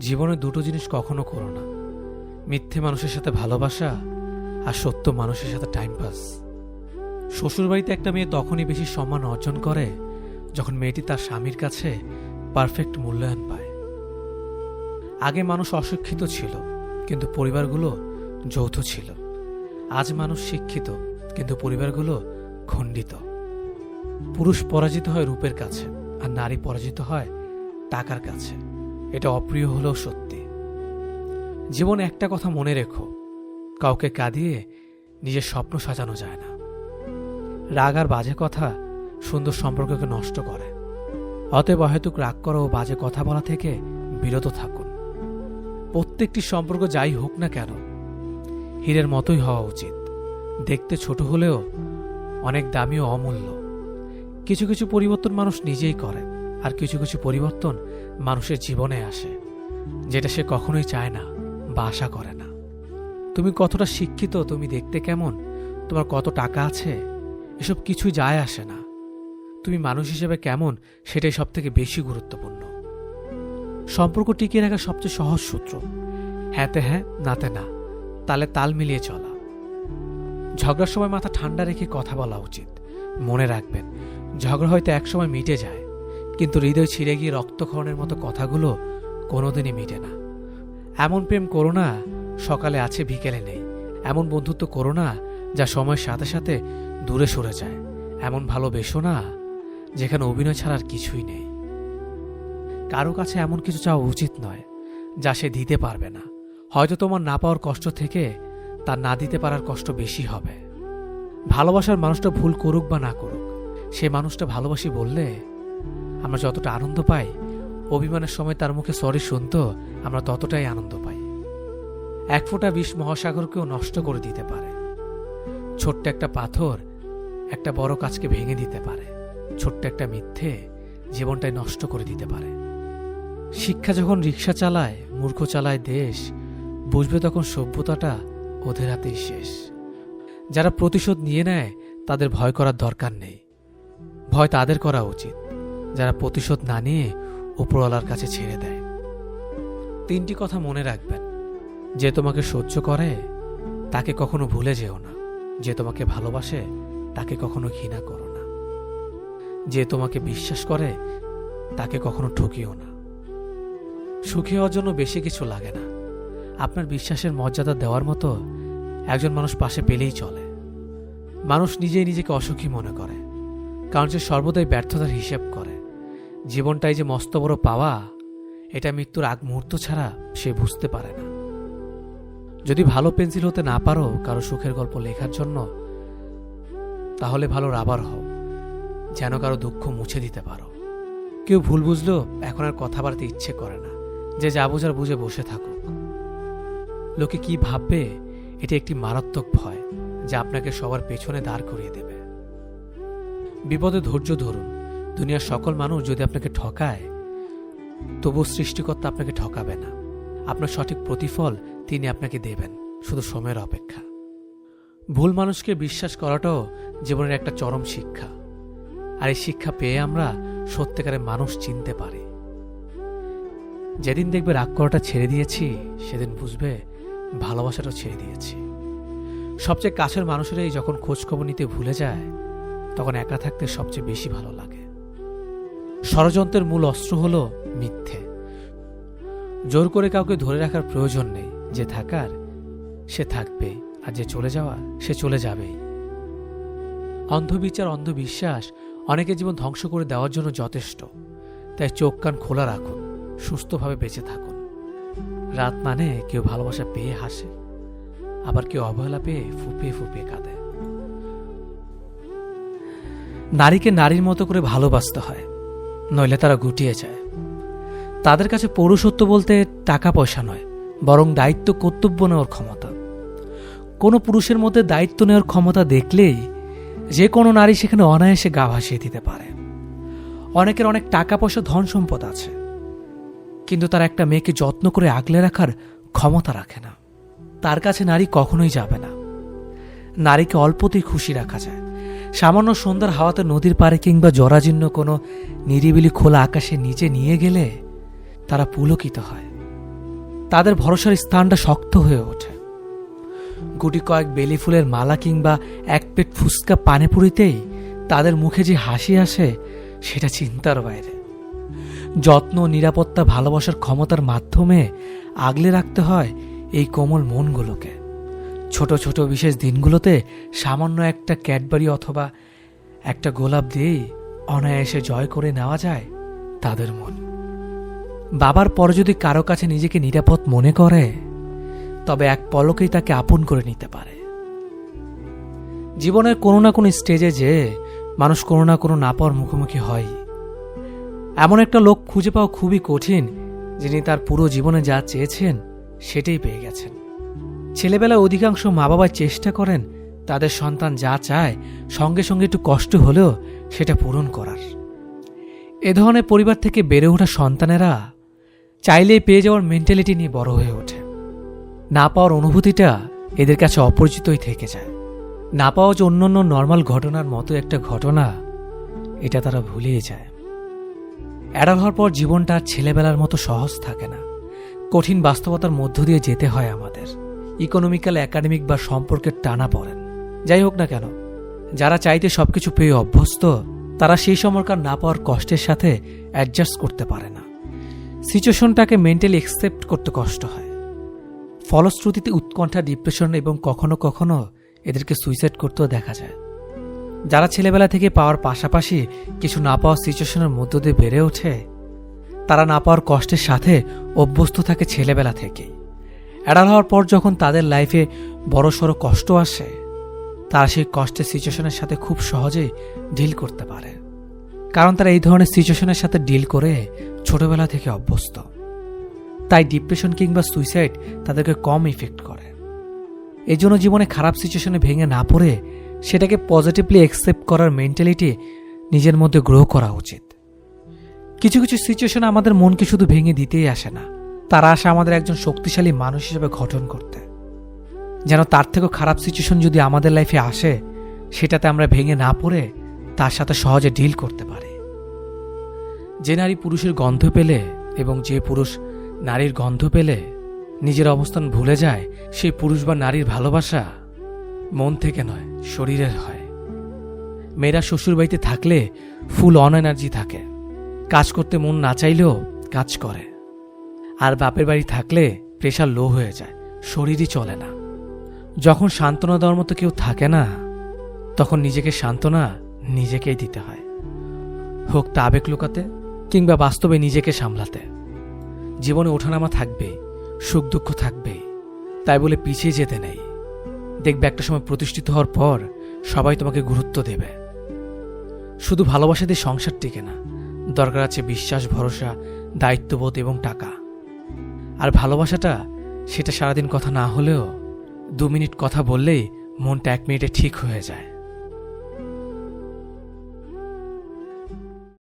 জীবনে দুটো জিনিস কখনো করো না। মিথ্যে মানুষের সাথে ভালোবাসা আর সত্য মানুষের সাথে টাইম পাস শ্বশুরবাড়িতে একটা মেয়ে তখনই বেশি সম্মান অর্জন করে যখন মেয়েটি তার স্বামীর কাছে পারফেক্ট মূল্যায়ন পায়। আগে মানুষ অশিক্ষিত ছিল, কিন্তু পরিবারগুলো যৌথ ছিল। আজ মানুষ শিক্ষিত, কিন্তু পরিবারগুলো খণ্ডিত। পুরুষ পরাজিত হয় রূপের কাছে আর নারী পরাজিত হয় টাকার কাছে। এটা অপ্রিয় হলেও সত্যি। জীবনে একটা কথা মনে রেখো, কাউকে কাঁদিয়ে নিজের স্বপ্ন সাজানো যায় না। রাগ আর বাজে কথা সুন্দর সম্পর্ককে নষ্ট করে। অতএব অহেতুক রাগ করা ও বাজে কথা বলা থেকে বিরত থাকুন। প্রত্যেকটি সম্পর্ক যাই হোক না কেন, হীরের মতোই হওয়া উচিত। দেখতে ছোট হলেও অনেক দামি ও অমূল্য। কিছু কিছু পরিবর্তন মানুষ নিজেই করে আর কিছু কিছু পরিবর্তন মানুষের জীবনে আসে, যেটা সে কখনোই চায় না বা আশা করে না। তুমি কতটা শিক্ষিত, তুমি দেখতে কেমন, তোমার কত টাকা আছে, এসব কিছুই যায় আসে না। তুমি মানুষ হিসেবে কেমন, সেটাই সব থেকে বেশি গুরুত্বপূর্ণ। সম্পর্ক টিকিয়ে রাখার সবচেয়ে সহজ সূত্র। হ্যাঁতে হ্যাঁ নাতে না, তালে তাল মিলিয়ে চলা। ঝগড়ার সময় মাথা ঠান্ডা রেখে কথা বলা উচিত। মনে রাখবেন, ঝগড়া হয়তো একসময় মিটে যায় কিন্তু হৃদয় ছিঁড়ে গিয়ে রক্তক্ষরণের মতো কথাগুলো কোনোদিনই মিটে না। এমন প্রেম করো না, সকালে আছে, বিকেলে নেই। এমন বন্ধুত্ব করো না, যা সময়ের সাথে সাথে দূরে সরে যায়। এমন ভালোবেসো না, যেখানে অভিনয় ছাড়ার কিছুই নেই। কারও কাছে এমন কিছু চাওয়া উচিত নয়, যা সে দিতে পারবে না। হয়তো তোমার না পাওয়ার কষ্ট থেকে তার না দিতে পারার কষ্ট বেশি হবে। ভালোবাসার মানুষটা ভুল করুক বা না করুক, সে মানুষটা ভালোবাসি বললে আমরা যতটা আনন্দ পাই, অভিমানের সময় তার মুখে সরি শুনতো, আমরা ততটাই আনন্দ পাই। এক ফোঁটা বিষ মহাসাগরকেও নষ্ট করে দিতে পারে। ছোট্ট একটা পাথর একটা বড় কাজকে ভেঙে দিতে পারে। ছোট্ট একটা মিথ্যে জীবনটাই নষ্ট করে দিতে পারে। শিক্ষা যখন রিক্সা চালায়, মূর্খ চালায় দেশ, বুঝবে তখন সভ্যতাটা ওদের হাতেই শেষ। যারা প্রতিশোধ নিয়ে নেয়, তাদের ভয় করার দরকার নেই। ভয় তাদের করা উচিত। যারা প্রতিশোধ না নিয়ে উপরওয়ালার কাছে ছেড়ে দেয়। তিনটি কথা মনে রাখবেন। যে তোমাকে সহ্য করে, তাকে কখনো ভুলে যেও না। যে তোমাকে ভালোবাসে, তাকে কখনো ঘৃণা করো না। যে তোমাকে বিশ্বাস করে, তাকে কখনো ঠকিও না। সুখী হওয়ার জন্য বেশি কিছু লাগে না। আপনার বিশ্বাসের মর্যাদা দেওয়ার মতো একজন মানুষ পাশে পেলেই চলে। মানুষ নিজেই নিজেকে অসুখী মনে করে, কারণ সে সর্বদাই ব্যর্থতার হিসেব করে। জীবনটাই যে মস্ত বড় পাওয়া, এটা মৃত্যুর আগ মুহূর্ত ছাড়া সে বুঝতে পারে না। যদি ভালো পেন্সিল হতে না পারো কারও সুখের গল্প লেখার জন্য, তাহলে ভালো রাবার হও, যেন কারও দুঃখ মুছে দিতে পারো। কেউ ভুল বুঝলেও এখন আর কথা বাড়তে ইচ্ছে করে না। যে যা বোঝার বুঝে বসে থাকুক। লোকে কি ভাববে, এটি একটি মারাত্মক ভয়, যা আপনাকে সবার পেছনে দাঁড় করিয়ে দেবে। বিপদে ধৈর্য ধরুন। দুনিয়ার সকল মানুষ যদি আপনাকে ঠকায় তবু সৃষ্টিকর্তা আপনাকে ঠকাবে না। আপনার সঠিক প্রতিফল তিনি আপনাকে দেবেন, শুধু সময়ের অপেক্ষা। ভুল মানুষকে বিশ্বাস করাটাও জীবনের একটা চরম শিক্ষা। আর এই শিক্ষা পেয়ে আমরা সত্যিকারের মানুষ চিনতে পারি। যেদিন দেখবে রাগ করাটা ছেড়ে দিয়েছি, সেদিন বুঝবে ভালোবাসাটাও ছেড়ে দিয়েছি। সবচেয়ে কাছের মানুষেরাই যখন খোঁজখবর নিতে ভুলে যায়, তখন একা থাকতে সবচেয়ে বেশি ভালো লাগে। ষড়যন্ত্রের মূল অস্ত্র হল মিথ্যে। জোর করে কাউকে ধরে রাখার প্রয়োজন নেই। যে থাকার, সে থাকবে। আর যে চলে যাওয়া, সে চলে যাবেই। অন্ধবিচার, অন্ধবিশ্বাস অনেকের জীবন ধ্বংস করে দেওয়ার জন্য যথেষ্ট। তাই চোখ কান খোলা রাখুন, সুস্থভাবে বেঁচে থাকুন। রাত মানে কেউ ভালোবাসা পেয়ে হাসে, আবার কেউ অবহেলা পেয়ে ফুপিয়ে ফুপিয়ে কাঁদে। নারীকে নারীর মতো করে ভালোবাসতে হয়। নইলে তারা গুটিয়ে যায়। তাদের কাছে পৌরুষত্ব বলতে টাকা পয়সা নয়, বরং দায়িত্ব কর্তব্য নেওয়ার ক্ষমতা। কোনো পুরুষের মধ্যে দায়িত্ব নেওয়ার ক্ষমতা দেখলেই যে কোনো নারী সেখানে অনায়াসে গা ভাসিয়ে দিতে পারে। অনেকের অনেক টাকা পয়সা ধন সম্পদ আছে, কিন্তু তার একটা মেয়েকে যত্ন করে আগলে রাখার ক্ষমতা রাখে না। তার কাছে নারী কখনোই যাবে না। নারীকে অল্পতেই খুশি রাখা যায়। সামান্য সন্ধ্যার হাওয়াতে নদীর পাড়ে কিংবা জরাজীর্ণ কোনো নিরিবিলি খোলা আকাশে নিচে নিয়ে গেলে তারা পুলকিত হয়। তাদের ভরসার স্থানটা শক্ত হয়ে ওঠে। গুটি কয়েক বেলি ফুলের মালা কিংবা এক পেট ফুসকা পানিপুরিতেই তাদের মুখে যে হাসি আসে, সেটা চিন্তার বাইরে। যত্ন নিরাপত্তা ভালোবাসার ক্ষমতার মাধ্যমে আগলে রাখতে হয় এই কোমল মনগুলোকে। ছোট ছোট বিশেষ দিনগুলোতে সামান্য একটা ক্যাডবারি অথবা একটা গোলাপ দিয়েই অনায়াসে জয় করে নেওয়া যায় তাদের মন। বাবার পর যদি কারও কাছে নিজেকে নিরাপদ মনে করে, তবে এক পলকেই তাকে আপন করে নিতে পারে। জীবনের কোনো না কোনো স্টেজে যে মানুষ কোনো না কোনো না পাওয়ার মুখোমুখি হয় এমন একটা লোক খুঁজে পাওয়া খুবই কঠিন, যিনি তার পুরো জীবনে যা চেয়েছেন সেটাই পেয়ে গেছেন। ছেলেবেলায় অধিকাংশ মা বাবা চেষ্টা করেন তাদের সন্তান যা চায়, সঙ্গে সঙ্গে একটু কষ্ট হলেও সেটা পূরণ করার। এ ধরনের পরিবার থেকে বেড়ে ওঠা সন্তানেরা চাইলেই পেয়ে যাওয়ার মেন্টালিটি নিয়ে বড় হয়ে ওঠে। না পাওয়ার অনুভূতিটা এদের কাছে অপরিচিতই থেকে যায়। না পাওয়া যে অন্যান্য নর্মাল ঘটনার মতো একটা ঘটনা, এটা তারা ভুলিয়ে যায়। অ্যাডাল হওয়ার পর জীবনটা ছেলেবেলার মতো সহজ থাকে না। কঠিন বাস্তবতার মধ্য দিয়ে যেতে হয় আমাদের। ইকোনমিক্যাল একাডেমিক বা সম্পর্কের টানা পড়েন। যাই হোক না কেন, যারা চাইতে সবকিছু পেয়ে অভ্যস্ত, তারা সেই সময়কার না পাওয়ার কষ্টের সাথে অ্যাডজাস্ট করতে পারে না। সিচুয়েশনটাকে মেন্টালি একসেপ্ট করতে কষ্ট হয়। ফলশ্রুতিতে উৎকণ্ঠা ডিপ্রেশন এবং কখনো কখনো এদেরকে সুইসাইড করতেও দেখা যায়। যারা ছেলেবেলা থেকে পাওয়ার পাশাপাশি কিছু না পাওয়ার সিচুয়েশনের মধ্য দিয়ে বেড়ে ওঠে, তারা না পাওয়ার কষ্টের সাথে অভ্যস্ত থাকে ছেলেবেলা থেকেই। অ্যাডাল হওয়ার পর যখন তাদের লাইফে বড় সড়ো কষ্ট আসে, তারা সেই কষ্টের সিচুয়েশনের সাথে খুব সহজেই ডিল করতে পারে। কারণ তারা এই ধরনের সিচুয়েশনের সাথে ডিল করে ছোটবেলা থেকে অভ্যস্ত। তাই ডিপ্রেশন কিংবা সুইসাইড তাদেরকে কম ইফেক্ট করে। এই জন্য জীবনে খারাপ সিচুয়েশনে ভেঙে না পড়ে সেটাকে পজিটিভলি অ্যাকসেপ্ট করার মেন্টালিটি নিজের মধ্যে গ্রো করা উচিত। কিছু কিছু সিচুয়েশন আমাদের মনকে শুধু ভেঙে দিতেই আসে না। তারা আসে আমাদের একজন শক্তিশালী মানুষ হিসেবে গঠন করতে। যেন তার থেকেও খারাপ সিচুয়েশন যদি আমাদের লাইফে আসে, সেটাতে আমরা ভেঙে না পড়ে তার সাথে সহজে ডিল করতে পারি। যে নারী পুরুষের গন্ধ পেলে এবং যে পুরুষ নারীর গন্ধ পেলে নিজের অবস্থান ভুলে যায়, সেই পুরুষ বা নারীর ভালোবাসা মন থেকে নয়, শরীরের হয়। মেয়েরা শ্বশুরবাড়িতে থাকলে ফুল অন এনার্জি থাকে। কাজ করতে মন না চাইলেও কাজ করে। আর বাপের বাড়ি থাকলে প্রেশার লো হয়ে যায়, শরীরই চলে না। যখন সান্ত্বনা দেওয়ার মতো কেউ থাকে না, তখন নিজেকে সান্ত্বনা নিজেকেই দিতে হয়। হোক তা আবেগ লুকাতে কিংবা বাস্তবে নিজেকে সামলাতে। জীবনে ওঠানামা থাকবে, সুখ দুঃখ থাকবে, তাই বলে পিছিয়ে যেতে নেই। দেখবে একটা সময় প্রতিষ্ঠিত হওয়ার পর সবাই তোমাকে গুরুত্ব দেবে। শুধু ভালোবাসা দিয়ে সংসার টিকে না, দরকার আছে বিশ্বাস, ভরসা, দায়িত্ববোধ এবং টাকা। আর ভালোবাসাটা, সেটা সারাদিন কথা না হলেও দু মিনিট কথা বললেই মনটা এক মিনিটে ঠিক হয়ে যায়।